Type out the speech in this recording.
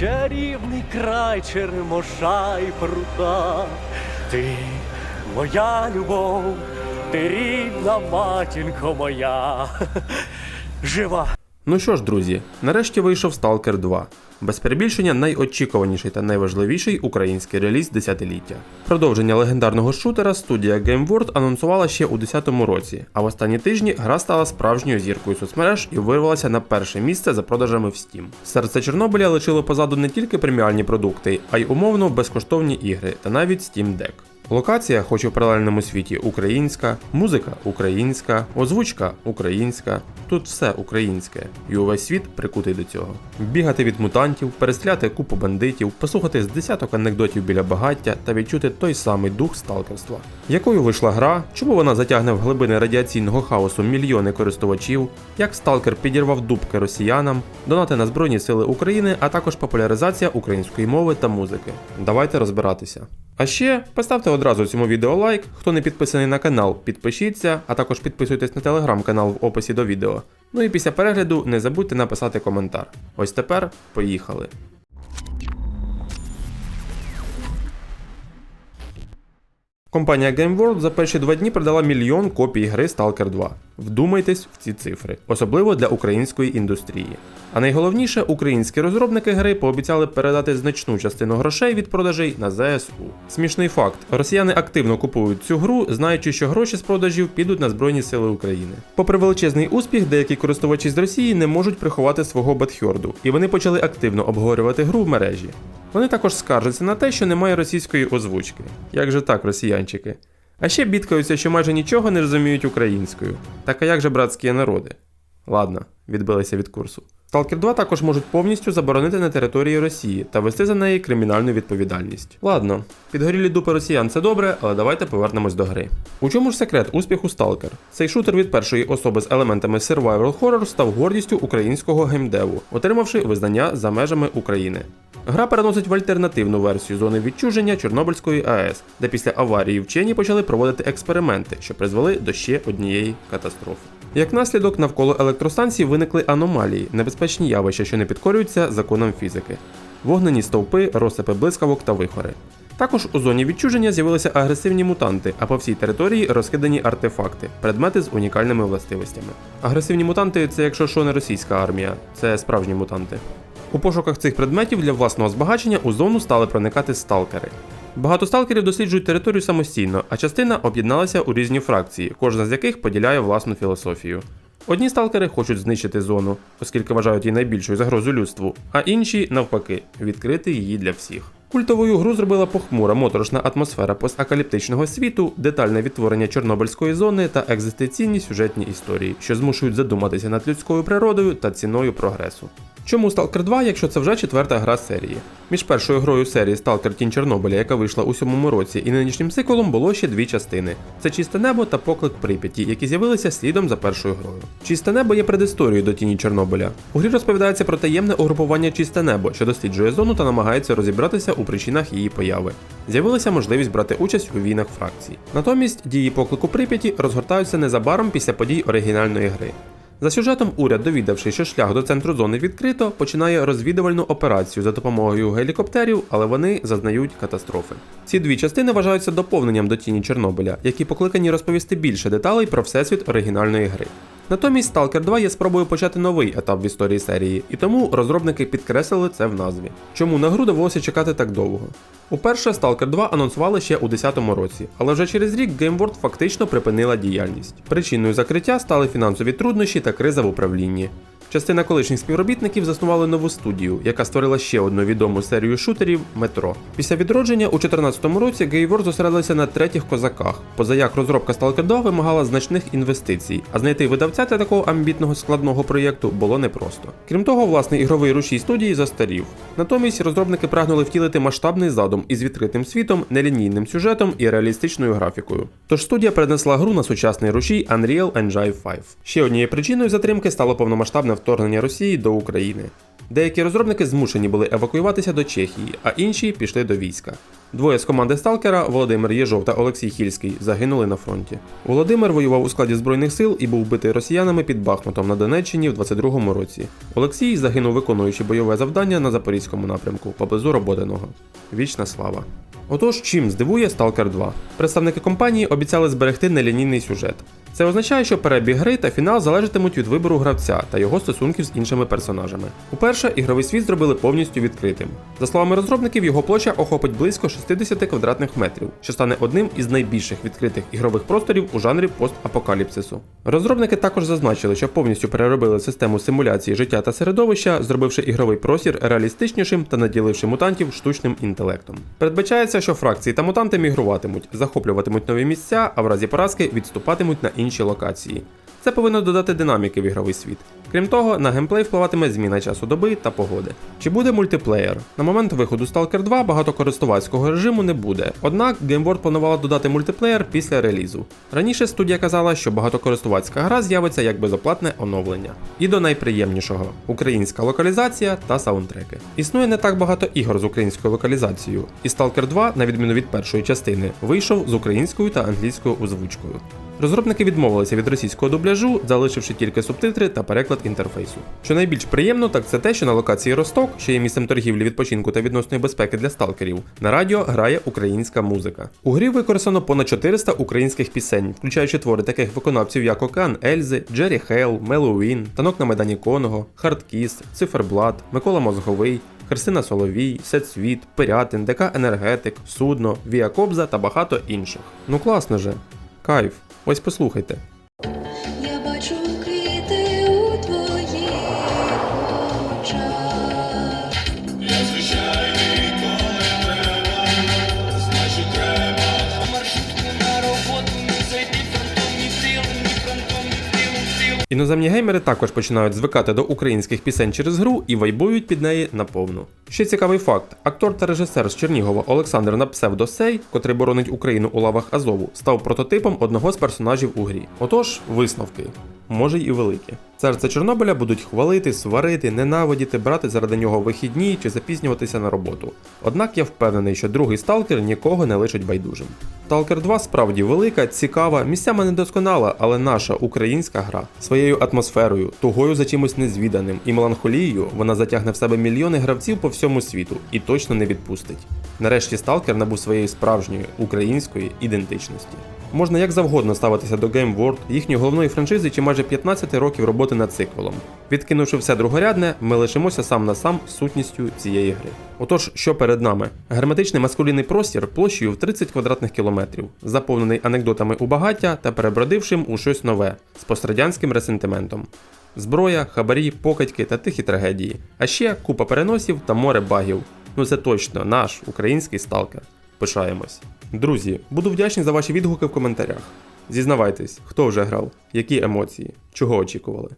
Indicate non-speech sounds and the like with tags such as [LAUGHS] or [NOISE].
чарівний край черемоша і прута. Ти моя любов, ти рідна матінко моя. [LAUGHS] Жива. Ну що ж, друзі, нарешті вийшов Stalker 2. Без перебільшення найочікуваніший та найважливіший український реліз десятиліття. Продовження легендарного шутера студія GameWorld анонсувала ще у 2010 році, а в останні тижні гра стала справжньою зіркою соцмереж і вирвалася на перше місце за продажами в Steam. Серце Чорнобиля лишило позаду не тільки преміальні продукти, а й умовно безкоштовні ігри та навіть Steam Deck. Локація, хоч у паралельному світі, українська, музика українська, озвучка українська. Тут все українське, і увесь світ прикутий до цього. Бігати від мутантів, перестріляти купу бандитів, послухати з десяток анекдотів біля багаття та відчути той самий дух сталкерства. Якою вийшла гра, чому вона затягне в глибини радіаційного хаосу мільйони користувачів, як сталкер підірвав дубки росіянам, донати на Збройні Сили України, а також популяризація української мови та музики. Давайте розбиратися. А ще поставте одразу цьому відео лайк. Хто не підписаний на канал, підпишіться, а також підписуйтесь на телеграм-канал в описі до відео. Ну і після перегляду не забудьте написати коментар. Ось тепер поїхали. Компанія GameWorld за перші два дні продала мільйон копій гри Stalker 2. Вдумайтесь в ці цифри, особливо для української індустрії. А найголовніше, українські розробники гри пообіцяли передати значну частину грошей від продажей на ЗСУ. Смішний факт: росіяни активно купують цю гру, знаючи, що гроші з продажів підуть на Збройні Сили України. Попри величезний успіх, деякі користувачі з Росії не можуть приховати свого бадхьорду, і вони почали активно обговорювати гру в мережі. Вони також скаржаться на те, що немає російської озвучки. Як же так, росіянчики? А ще бідкаються, що майже нічого не розуміють українською. Так а як же братські народи? Ладно, відбилися від курсу. Stalker 2 також можуть повністю заборонити на території Росії та вести за неї кримінальну відповідальність. Ладно, підгорілі дупи росіян це добре, але давайте повернемось до гри. У чому ж секрет успіху Stalker? Цей шутер від першої особи з елементами survival horror став гордістю українського геймдеву, отримавши визнання за межами України. Гра переносить в альтернативну версію зони відчуження Чорнобильської АЕС, де після аварії вчені почали проводити експерименти, що призвели до ще однієї катастрофи. Як наслідок, навколо електростанції виникли аномалії, небезпечні явища, що не підкорюються законам фізики, вогнені стовпи, розсипи блискавок та вихори. Також у зоні відчуження з'явилися агресивні мутанти, а по всій території розкидані артефакти, предмети з унікальними властивостями. Агресивні мутанти це якщо що не російська армія, це справжні мутанти. У пошуках цих предметів для власного збагачення у зону стали проникати сталкери. Багато сталкерів досліджують територію самостійно, а частина об'єдналася у різні фракції, кожна з яких поділяє власну філософію. Одні сталкери хочуть знищити зону, оскільки вважають її найбільшою загрозою людству, а інші, навпаки, відкрити її для всіх. Культовою гру зробила похмура моторошна атмосфера постакаліптичного світу, детальне відтворення Чорнобильської зони та екзистенційні сюжетні історії, що змушують задуматися над людською природою та ціною прогресу. Чому Stalker 2, якщо це вже четверта гра серії? Між першою грою серії Stalker Тінь Чорнобиля, яка вийшла у сьомому році, і нинішнім циклом було ще дві частини: це Чисте небо та Поклик Прип'яті, які з'явилися слідом за першою грою. Чисте небо є предісторією до тіні Чорнобиля. У грі розповідається про таємне угрупування Чисте небо, що досліджує зону та намагається розібратися у причинах її появи. З'явилася можливість брати участь у війнах фракцій. Натомість дії поклику Прип'яті розгортаються незабаром після подій оригінальної гри. За сюжетом уряд, довідавши, що шлях до центру зони відкрито, починає розвідувальну операцію за допомогою гелікоптерів, але вони зазнають катастрофи. Ці дві частини вважаються доповненням до тіні Чорнобиля, які покликані розповісти більше деталей про всесвіт оригінальної гри. Натомість Stalker 2 є спробою почати новий етап в історії серії, і тому розробники підкреслили це в назві. Чому на гру довелося чекати так довго? Уперше Stalker 2 анонсували ще у 2010 році, але вже через рік GameWorld фактично припинила діяльність. Причиною закриття стали фінансові труднощі та криза в управлінні. Частина колишніх співробітників заснували нову студію, яка створила ще одну відому серію шутерів Метро. Після відродження у 2014 році GameWorld зосередилися на третіх козаках, поза як розробка Stalker 2 вимагала значних інвестицій, а знайти видавця для такого амбітного складного проєкту було непросто. Крім того, власний ігровий рушій студії застарів. Натомість розробники прагнули втілити масштабний задум із відкритим світом, нелінійним сюжетом і реалістичною графікою. Тож студія перенесла гру на сучасний рушій Unreal Engine 5. Ще однією причиною затримки стало повномасштабне вторгнення Росії до України. Деякі розробники змушені були евакуюватися до Чехії, а інші пішли до війська. Двоє з команди Сталкера, Володимир Єжов та Олексій Хільський, загинули на фронті. Володимир воював у складі збройних сил і був вбитий росіянами під Бахмутом на Донеччині в 22-му році. Олексій загинув, виконуючи бойове завдання на запорізькому напрямку поблизу Роботиного. Вічна слава. Отож, чим здивує Stalker 2? Представники компанії обіцяли зберегти нелінійний сюжет. Це означає, що перебіг гри та фінал залежатимуть від вибору гравця та його стосунків з іншими персонажами. Уперше ігровий світ зробили повністю відкритим. За словами розробників, його площа охопить близько 60 квадратних метрів, що стане одним із найбільших відкритих ігрових просторів у жанрі постапокаліпсису. Розробники також зазначили, що повністю переробили систему симуляції життя та середовища, зробивши ігровий простір реалістичнішим та наділивши мутантів штучним інтелектом. Передбачається, що фракції та мутанти мігруватимуть, захоплюватимуть нові місця, а в разі поразки відступатимуть на інші локації. Це повинно додати динаміки в ігровий світ. Крім того, на геймплей впливатиме зміна часу доби та погоди. Чи буде мультиплеєр? На момент виходу Stalker 2 багатокористувацького режиму не буде, однак Game World планувала додати мультиплеєр після релізу. Раніше студія казала, що багатокористувацька гра з'явиться як безоплатне оновлення. І до найприємнішого українська локалізація та саундтреки. Існує не так багато ігор з українською локалізацією, і Stalker 2, на відміну від першої частини, вийшов з українською та англійською озвучкою. Розробники відмовилися від російського дубляжу, залишивши тільки субтитри та переклад інтерфейсу. Що найбільш приємно, так це те, що на локації Росток, що є місцем торгівлі відпочинку та відносної безпеки для сталкерів, на радіо грає українська музика. У грі використано понад 400 українських пісень, включаючи твори таких виконавців, як Океан Ельзи, Джері Хейл, Мелоуін, Танок на Майдані Коного, Хардкіс, Циферблат, Микола Мозговий. Христина Соловій, Сетсвіт, Пирятин, ДК Енергетик, Судно, Віа Кобза та багато інших. Ну класно же. Кайф. Ось послухайте. Я бачу Іноземні геймери також починають звикати до українських пісень через гру і вайбують під неї наповну. Ще цікавий факт: актор та режисер з Чернігова Олександр на псевдо котрий боронить Україну у лавах Азову, став прототипом одного з персонажів у грі. Отож, висновки. Може й великі. Серце Чорнобиля будуть хвалити, сварити, ненавидіти, брати заради нього вихідні чи запізнюватися на роботу. Однак я впевнений, що другий сталкер нікого не лишить байдужим. Сталкер 2 справді велика, цікава, місцями недосконала, але наша українська гра своєю атмосферою, тугою за чимось незвіданим і меланхолією вона затягне в себе мільйони гравців по всьому світу і точно не відпустить. Нарешті сталкер набув своєї справжньої української ідентичності. Можна як завгодно ставитися до Game World, їхньої головної франшизи чи майже 15 років роботи над циклом. Відкинувши все другорядне, ми лишимося сам на сам сутністю цієї гри. Отож, що перед нами? Герметичний маскулінний простір площею в 30 квадратних кілометрів, заповнений анекдотами у багаття та перебродившим у щось нове з пострадянським ресентиментом. Зброя, хабарі, покидьки та тихі трагедії. А ще купа переносів та море багів. Ну це точно наш український сталкер. Пишаємось. Друзі, буду вдячний за ваші відгуки в коментарях. Зізнавайтесь, хто вже грав, які емоції, чого очікували.